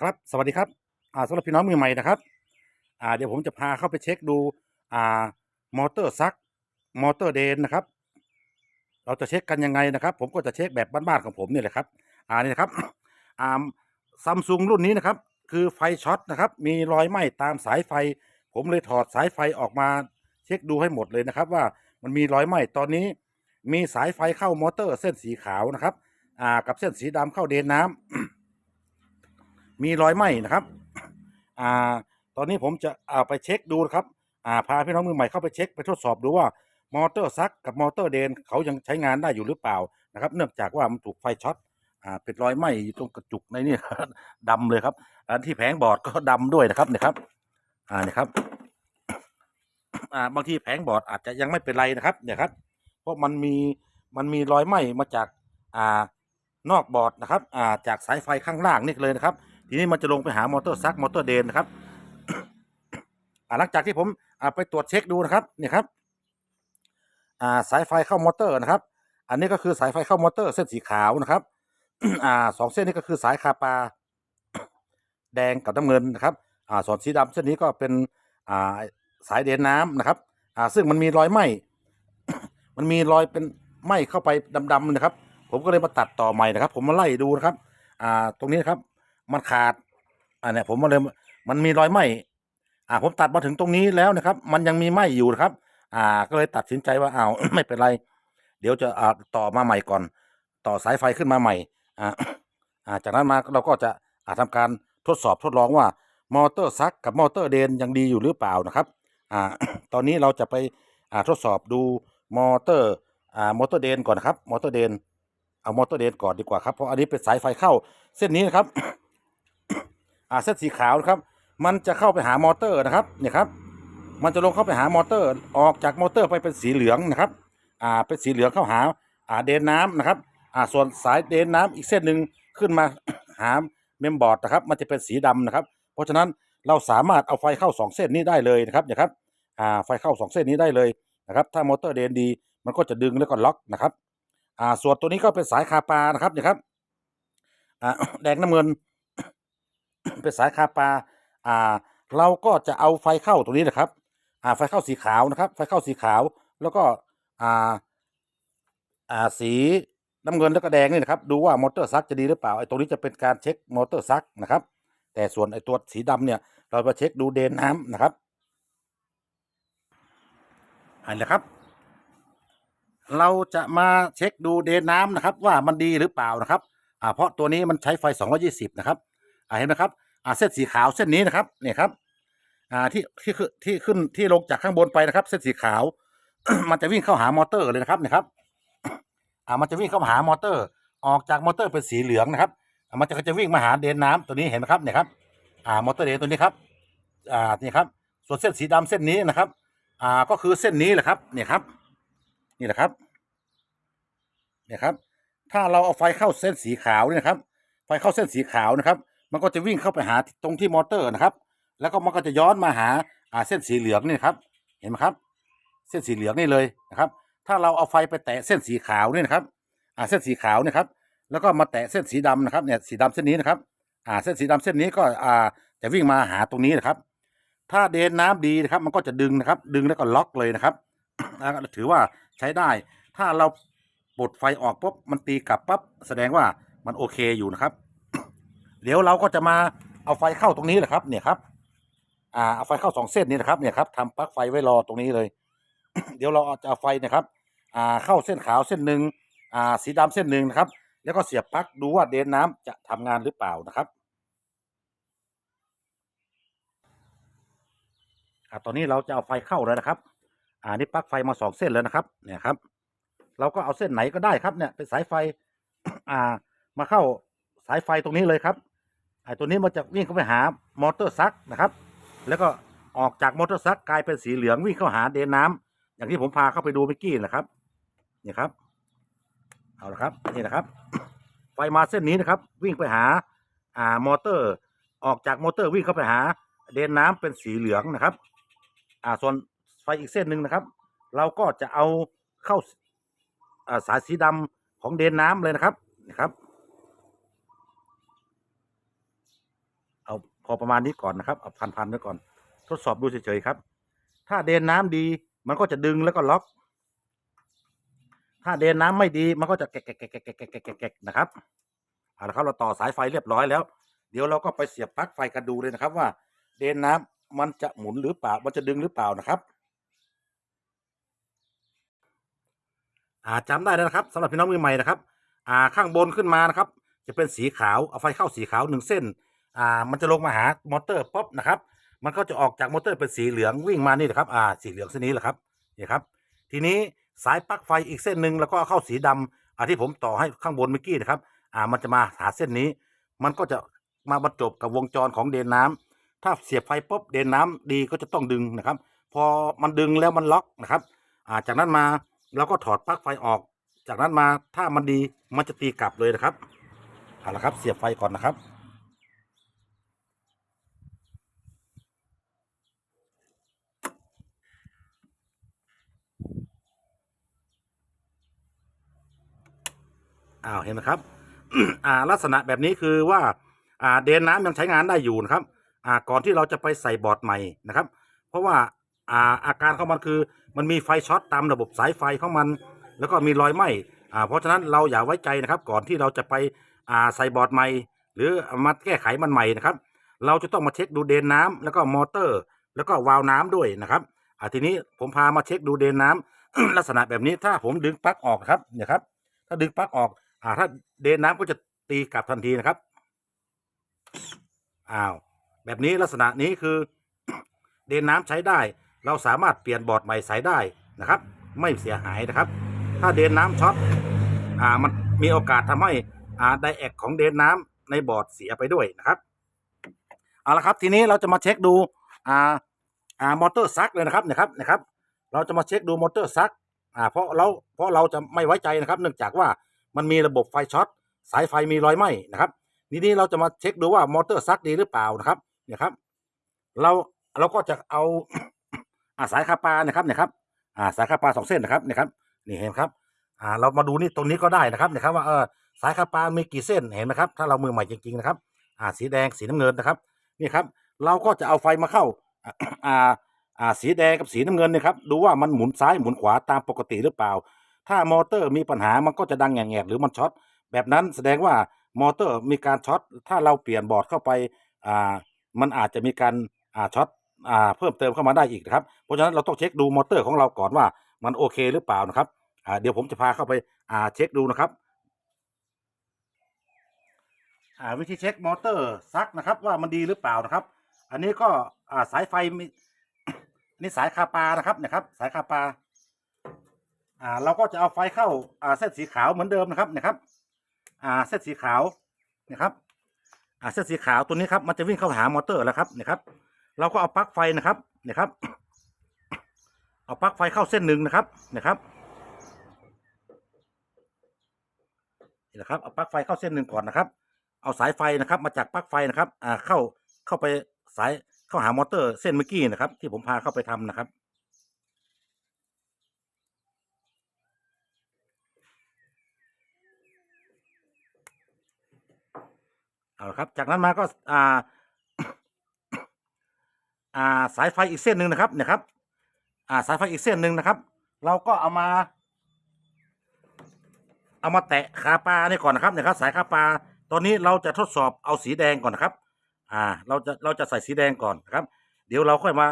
ครับสวัสดีครับอ่าสำหรับพี่น้องมือใหม่นะครับอ่าเดี๋ยวผมจะพาเข้าไปเช็คดูอ่ามอเตอร์ซักมอเตอร์เดนนะครับ เราจะเช็คกันยังไงนะครับ ผมก็จะเช็คแบบบ้านๆของผมนี่แหละครับอ่านี่นะครับอ่าซัมซุงรุ่นนี้นะครับ คือไฟช็อตนะครับ มีรอยไหม้ตามสายไฟ ผมเลยถอดสายไฟออกมาเช็คดูให้หมดเลยนะครับ ว่ามันมีรอยไหม้ตอนนี้ มีสายไฟเข้ามอเตอร์เส้นสีขาวนะครับอ่ากับเส้นสีดำเข้าเดนน้ำ มีรอยไหม้นะครับ อ่า ตอนนี้ผมจะเอาไปเช็คดูนะครับ อ่า พาพี่น้องมือใหม่เข้าไปเช็คไปทดสอบดูว่ามอเตอร์ซักกับมอเตอร์เดนเขายังใช้งานได้อยู่หรือเปล่านะครับ เนื่องจากว่ามันถูกไฟช็อต อ่า เป็นรอยไหม้อยู่ตรงกระจุกในนี่ดำเลยครับ อันที่แผงบอร์ดก็ดำด้วยนะครับเนี่ยครับ อ่าเนี่ยครับ อ่า บางทีแผงบอร์ดอาจจะยังไม่เป็นไรนะครับ เนี่ยครับ เพราะมันมีมันมีรอยไหม้มาจาก อ่า นอกบอร์ดนะครับ อ่า จากสายไฟข้างล่างนี่เลยนะครับ ทีนี้มันจะลงไปหามอเตอร์ซักมอเตอร์เดนนะครับหลังจากที่ผมไปตรวจเช็คดูนะครับเนี่ยครับาสายไฟเข้ามอเตอร์นะครับ อันนี้ก็คือสายไฟเข้ามอเตอร์เส้นสีขาวนะครับอสองเส้นนี้ก็คือสายคาปาแดงกับน้ำเงินนะครับส่วนสีดำเส้นนี้ก็เป็นาสายเดนน้ำนะครับซึ่งมันมีรอยไหม้มันมีรอยเป็นไหม้เข้าไปดำๆนะครับ ผมก็เลยมาตัดต่อใหม่นะครับ ผมมาไล่ดูนะครับตรงนี้นะครับ มันขาดอ่าเนี่ยผมมาเลยมันมีรอยไหมอ่าผมตัดมาถึงตรงนี้แล้วนะครับ มันยังมีไหมอยู่นะครับ อ่า ก็เลยตัดสินใจว่าอ้าวไม่เป็นไร เดี๋ยวจะอ่าต่อมาใหม่ก่อน ต่อสายไฟขึ้นมาใหม่อ่าอ่าจากนั้นมาเราก็จะอ่าทำการทดสอบทดลองว่ามอเตอร์ซักกับมอเตอร์เดนยังดีอยู่หรือเปล่านะครับอ่าตอนนี้เราจะไปอ่าทดสอบดูมอเตอร์อ่ามอเตอร์เดนก่อนนะครับมอเตอร์เดนเอามอเตอร์เดนก่อนดีกว่าครับเพราะอันนี้เป็นสายไฟเข้าเส้นนี้นะครับ อ่าเส้นสีขาวนะครับ มันจะเข้าไปหามอเตอร์นะครับเนี่ยครับ มันจะลงเข้าไปหามอเตอร์ ออกจากมอเตอร์ไปเป็นสีเหลืองนะครับ อ่า เป็นสีเหลืองเข้าหา อ่าเดนน้ำนะครับ อ่า ส่วนสายเดนน้ำอีกเส้นหนึ่งขึ้นมาหาเมมบอร์ดนะครับ มันจะเป็นสีดำนะครับ เพราะฉะนั้นเราสามารถเอาไฟเข้าสองเส้นนี้ได้เลยนะครับเนี่ยครับ อ่า ไฟเข้าสองเส้นนี้ได้เลยนะครับ ถ้ามอเตอร์เดนดี มันก็จะดึงแล้วก็ล็อกนะครับ อ่า ส่วนตัวนี้ก็เป็นสายคาปานะครับเนี่ยครับ อ่า แดงน้ำเงิน เป็นสายคาปาอ่า เราก็จะเอาไฟเข้าตรงนี้นะครับ อ่า ไฟเข้าสีขาวนะครับ ไฟเข้าสีขาวแล้วก็อ่าอ่าสีน้ำเงินแล้วก็แดงนี่นะครับ ดูว่ามอเตอร์ซักจะดีหรือเปล่าไอ้ตรงนี้จะเป็นการเช็คมอเตอร์ซักนะครับ แต่ส่วนไอ้ตัวสีดำเนี่ย เรามาเช็คดูเดนน้ำนะครับอันนี้ครับ เราจะมาเช็คดูเดนน้ำนะครับ ว่ามันดีหรือเปล่านะครับ อ่า เพราะตัวนี้มันใช้ไฟ 220 นะครับ อ่าเห็นไหมครับอ่าเส้นสีขาวเส้นนี้นะครับเนี่ยครับอ่าที่ที่ขึ้นที่ขึ้นที่ลงจากข้างบนไปนะครับ เส้นสีขาว มันจะวิ่งเข้าหามอเตอร์เลยนะครับเนี่ยครับอ่ามันจะวิ่งเข้าหามอเตอร์ ออกจากมอเตอร์เป็นสีเหลืองนะครับมันจะก็จะวิ่งมาหาเดนน้ำตัวนี้เห็นไหมครับเนี่ยครับอ่ามอเตอร์เดนตัวนี้ครับอ่านี่ครับ ส่วนเส้นสีดำเส้นนี้นะครับ อ่าก็คือเส้นนี้แหละครับเนี่ยครับ นี่แหละครับเนี่ยครับ ถ้าเราเอาไฟเข้าเส้นสีขาวเนี่ยนะครับ ไฟเข้าเส้นสีขาวนะครับ มันก็จะวิ่งเข้าไปหาตรงที่มอเตอร์นะครับ แล้วก็มันก็จะย้อนมาหาเส้นสีเหลืองนี่นครับ เห็นไหมครับ เส้นสีเหลืองนี่เลยนะครับ ถ้าเราเอาไฟไปแตะเส้นสีขาวนี่นะครับเส้นสีขาวนี่ครับ แล้วก็มาแตะเส้นสีดำนะครับเนี่ยสีดำเส้นนี้นะครับเส้นสีดำเส้นนี้ก็จะวิ่งมาหาตรงนี้นะครับ ถ้าเดนน้ำดีนะครับ มันก็จะดึงนะครับ ดึงแล้วก็ล็อกเลยนะครับถือว่าใช้ได้ ถ้าเราปลดไฟออกปุ๊บมันตีกลับปั๊บแสดงว่ามันโอเคอยู่นะครับ เดี๋ยวเราก็จะมาเอาไฟเข้าตรงนี้แหละครับ เนี่ยครับ อ่าเอาไฟเข้าสองเส้นนี้นะครับ เนี่ยครับทำปลั๊กไฟไว้รอตรงนี้เลย เดี๋ยวเราจะเอาไฟนะครับ อ่าเข้าเส้นขาวเส้นหนึ่งอ่าสีดำเส้นหนึ่งนะครับ แล้วก็เสียบปลั๊กดูว่าเดนน้ำจะทำงานหรือเปล่านะครับอ่าตอนนี้เราจะเอาไฟเข้าแล้วนะครับ อ่านี่ปลั๊กไฟมาสองเส้นแล้วนะครับ เนี่ยครับ เราก็เอาเส้นไหนก็ได้ครับเนี่ยเป็นสายไฟ อ่า มาเข้าสายไฟตรงนี้เลยครับ ไอ้ตัวนี้มันจะวิ่งเข้าไปหามอเตอร์ซักนะครับ แล้วก็ออกจากมอเตอร์ซักกลายเป็นสีเหลืองวิ่งเข้าหาเดนน้ำอย่างที่ผมพาเข้าไปดูเมื่อกี้นะครับนี่ครับ เอาละครับนี่นะครับ ไฟมาเส้นนี้นะครับ วิ่งไปหาอ่ามอเตอร์ ออกจากมอเตอร์วิ่งเข้าไปหา เดนน้ำเป็นสีเหลืองนะครับ อ่าส่วนไฟอีกเส้นหนึ่งนะครับ เราก็จะเอาเข้าอ่าสายสีดำของเดนน้ำเลยนะครับนะครับ พอประมาณนี้ก่อนนะครับเอาพันๆไว้ก่อน ทดสอบดูเฉยๆครับ ถ้าเดินน้ำดี มันก็จะดึงแล้วก็ล็อก ถ้าเดินน้ำไม่ดีมันก็จะแกะแกะแกะแกะแกกนะครับเอาละครับเราต่อสายไฟเรียบร้อยแล้ว เดี๋ยวเราก็ไปเสียบปลั๊กไฟกันดูเลยนะครับ ว่า เดินน้ำมันจะหมุนหรือเปล่า มันจะดึงหรือเปล่านะครับอ่าจำได้แล้นะครับสำหรับพี่น้องมือใหม่นะครับ อ่าข้างบนขึ้นมานะครับ จะเป็นสีขาวเอาไฟเข้าสีขาวหนึ่งเส้น อ่ามันจะลงมาหามอเตอร์ป๊อปนะครับ มันก็จะออกจากมอเตอร์เป็นสีเหลืองวิ่งมานี่แหละครับอ่าสีเหลืองเส้นนี้แหละครับนี่ครับ ทีนี้สายปลั๊กไฟอีกเส้นหนึ่งแล้วก็เข้าสีดำอ่าที่ผมต่อให้ข้างบนเมื่อกี้นะครับอ่ามันจะมาหาเส้นนี้ มันก็จะมาบรรจบกับวงจรของเดนน้ำถ้าเสียบไฟปุ๊บเดนน้ำดีก็จะต้องดึงนะครับ พอมันดึงแล้วมันล็อกนะครับอ่าจากนั้นมาเราก็ถอดปลั๊กไฟออก จากนั้นมาถ้ามันดีมันจะตีกลับเลยนะครับเอาละครับเสียบไฟก่อนนะครับ อ้าวเห็นไหมครับ อ่าลักษณะแบบนี้คือว่า อ่าเดนน้ำยังใช้งานได้อยู่นะครับ อ่าก่อนที่เราจะไปใส่บอร์ดใหม่นะครับ เพราะว่าอ่าอาการของมันคือมันมีไฟช็อตตามระบบสายไฟของมัน แล้วก็มีรอยไหม้อ่าเพราะฉะนั้นเราอย่าไว้ใจนะครับ ก่อนที่เราจะไปอ่าใส่บอร์ดใหม่ หรือมาแก้ไขมันใหม่นะครับ เราจะต้องมาเช็คดูเดนน้ำแล้วก็มอเตอร์ แล้วก็วาล์วน้ำด้วยนะครับอ่าทีนี้ผมพามาเช็คดูเดนน้ำลักษณะแบบนี้ถ้าผมดึงปลั๊กออกครับเนี่ยครับถ้าดึงปลั๊กออก อ่า ถ้าเดนน้ำก็จะตีกลับทันทีนะครับ อ้าว แบบนี้ลักษณะนี้คือ เดนน้ำใช้ได้ เราสามารถเปลี่ยนบอร์ดใหม่ใส่ได้นะครับ ไม่เสียหายนะครับ ถ้าเดนน้ำช็อตอ่ามันมีโอกาสทำให้อ่าไดแอกของเดนน้ำในบอร์ดเสียไปด้วยนะครับเอาละครับทีนี้เราจะมาเช็คดูอ่าอ่ามอเตอร์ซักเลยนะครับนะครับนะครับ เราจะมาเช็คดูมอเตอร์ซักอ่าเพราะเราเพราะเราจะไม่ไว้ใจนะครับ เนื่องจากว่า มันมีระบบไฟช็อตสายไฟมีรอยไหม้นะครับทีนี้เราจะมาเช็คดูว่ามอเตอร์ซักดีหรือเปล่านะครับเนี่ยครับ เราเราก็จะเอาอาสายคาปานะครับเนี่ยครับอ่าสายคาปาสองเส้นนะครับเนี่ยครับนี่เห็นครับอ่าเรามาดูนี่ตรงนี้ก็ได้นะครับเนี่ยครับว่าเออสายคาปามีกี่เส้นเห็นไหมครับ ถ้าเรามือใหม่จริงๆนะครับ อ่าสีแดงสีน้ำเงินนะครับนี่ครับ เราก็จะเอาไฟมาเข้าอ่าอ่าสีแดงกับสีน้ำเงินนี่ยครับ ดูว่ามันหมุนซ้ายหมุนขวาตามปกติหรือเปล่า ถ้ามอเตอร์มีปัญหามันก็จะดังแงกๆหรือมันช็อตแบบนั้นแสดงว่ามอเตอร์มีการช็อตถ้าเราเปลี่ยนบอร์ดเข้าไปอ่ามันอาจจะมีการอ่าช็อตอ่าเพิ่มเติมเข้ามาได้อีกนะครับเพราะฉะนั้นเราต้องเช็คดูมอเตอร์ของเราก่อนว่ามันโอเคหรือเปล่านะครับอ่าเดี๋ยวผมจะพาเข้าไปอ่าเช็คดูนะครับอ่าวิธีเช็คมอเตอร์ซักนะครับว่ามันดีหรือเปล่านะครับ อันนี้ก็อ่าสายไฟมีนี่สายคาปานะครับนะครับ สายคาปา อ่าเราก็จะเอาไฟเข้าอ่าเส้นสีขาวเหมือนเดิมนะครับนะครับอ่าเส้นสีขาวนะครับอ่าเส้นสีขาวตัวนี้ครับมันจะวิ่งเข้าหามอเตอร์แล้วครับนี่ยครับ เราก็เอาปลั๊กไฟนะครับนี่ยครับ เอาปลั๊กไฟเข้าเส้นหนึ่งนะครับนี่ยครับนี่นะครับเอาปลั๊กไฟเข้าเส้นหนึ่งก่อนนะครับ เอาสายไฟนะครับ มาจากปลั๊กไฟนะครับอ่าเข้าเข้าไปสายเข้าหามอเตอร์เส้นเมื่อกี้นะครับ ที่ผมพาเข้าไปทำนะครับ เอาละครับ จากนั้นมาก็อ่าอ่าสายไฟอีกเส้นหนึ่งนะครับเนี่ยครับ อ่าสายไฟอีกเส้นหนึ่งนะครับ เราก็เอามา เอามาแตะคาปลานี่ก่อนนะครับเนี่ยครับสายคาปลาตอนนี้เราจะทดสอบเอาสีแดงก่อนนะครับ อ่า เราจะเราจะใส่สีแดงก่อนนะครับ เดี๋ยวเราค่อยมา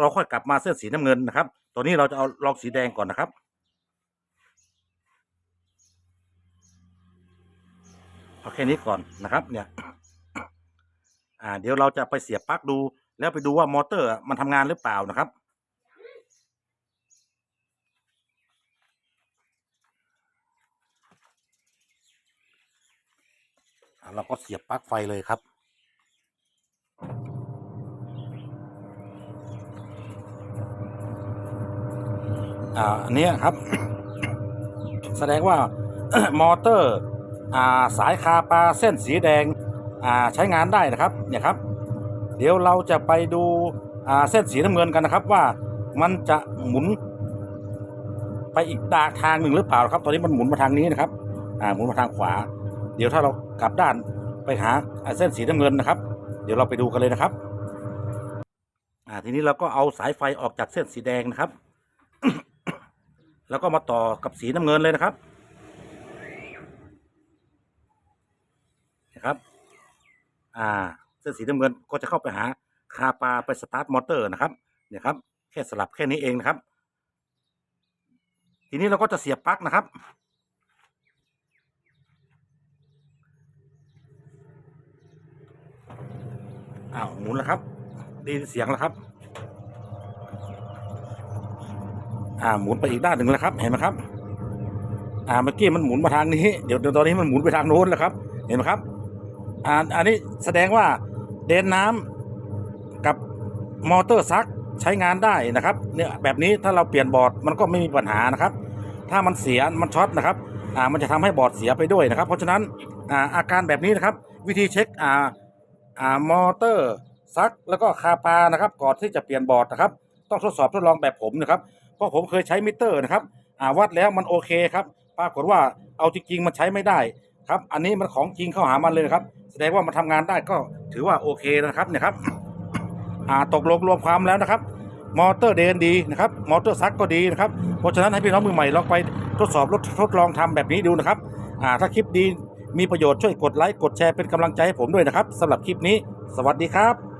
เราค่อยกลับมาเส้นสีน้ำเงินนะครับตอนนี้เราจะเอาลองสีแดงก่อนนะครับ เอาแค่นี้ก่อนนะครับเนี่ยอ่าเดี๋ยวเราจะไปเสียบปลั๊กดู แล้วไปดูว่ามอเตอร์มันทำงานหรือเปล่านะครับเราก็เสียบปลั๊กไฟเลยครับ อ่าอันนี้ครับ แสดงว่ามอเตอร์ สายคาปลาเส้นสีแดงใช้งานได้นะครับเนี่ยครับ เดี๋ยวเราจะไปดูเส้นสีน้ำเงินกันนะครับว่ามันจะหมุน ไปอีกดาทางหนึ่งหรือเปล่าครับ ตอนนี้มันหมุนมาทางนี้นะครับหมุนมาทางขวา เดี๋ยวถ้าเรากลับด้านไปหาเส้นสีน้ำเงินนะครับ เดี๋ยวเราไปดูกันเลยนะครับทีนี้เราก็เอาสายไฟออกจากเส้นสีแดงนะครับ แล้วก็มาต่อกับสีน้ำเงินเลยนะครับ อ่าเส้นสีน้ำเงินก็จะเข้าไปหาคาปาไปสตาร์ทมอเตอร์นะครับเนี่ยครับแค่สลับแค่นี้เองนะครับ ทีนี้เราก็จะเสียบปลั๊กนะครับ อ้าวหมุนแล้วครับไดยินเสียงแล้วครับ อ่าหมุนไปอีกด้านหนึ่งแล้วครับ เห็นไหมครับ อ่าเมื่อกี้มันหมุนมาทางนี้ เดี๋ยวตอนนี้มันหมุนไปทางโน้นแล้วครับ เห็นไหมครับ อ่าอันนี้แสดงว่าเดนน้ำกับมอเตอร์ซักใช้งานได้นะครับเนี่ยแบบนี้ถ้าเราเปลี่ยนบอร์ดมันก็ไม่มีปัญหานะครับ ถ้ามันเสียมันช็อตนะครับอ่ามันจะทำให้บอร์ดเสียไปด้วยนะครับ เพราะฉะนั้นอ่าอาการแบบนี้นะครับ วิธีเช็คอ่าอ่ามอเตอร์ซักแล้วก็คาปานะครับก่อนที่จะเปลี่ยนบอร์ดนะครับ ต้องทดสอบทดลองแบบผมนะครับเพราะผมเคยใช้มิเตอร์นะครับอ่าวัดแล้วมันโอเคครับปรากฏว่าเอาจริงๆมันใช้ไม่ได้ ครับ อันนี้มันของจริงเข้าหามันเลยนะครับ แสดงว่ามันทำงานได้ก็ถือว่าโอเคนะครับเนี่ยครับอ่าตกลงรวมความแล้วนะครับ มอเตอร์เดนดีนะครับ มอเตอร์ซักก็ดีนะครับ เพราะฉะนั้นให้พี่น้องมือใหม่ลองไปทดสอบรถทดลองทำแบบนี้ดูนะครับอ่าถ้าคลิปดีมีประโยชน์ช่วยกดไลค์กดแชร์เป็นกำลังใจให้ผมด้วยนะครับสำหรับคลิปนี้ สวัสดีครับ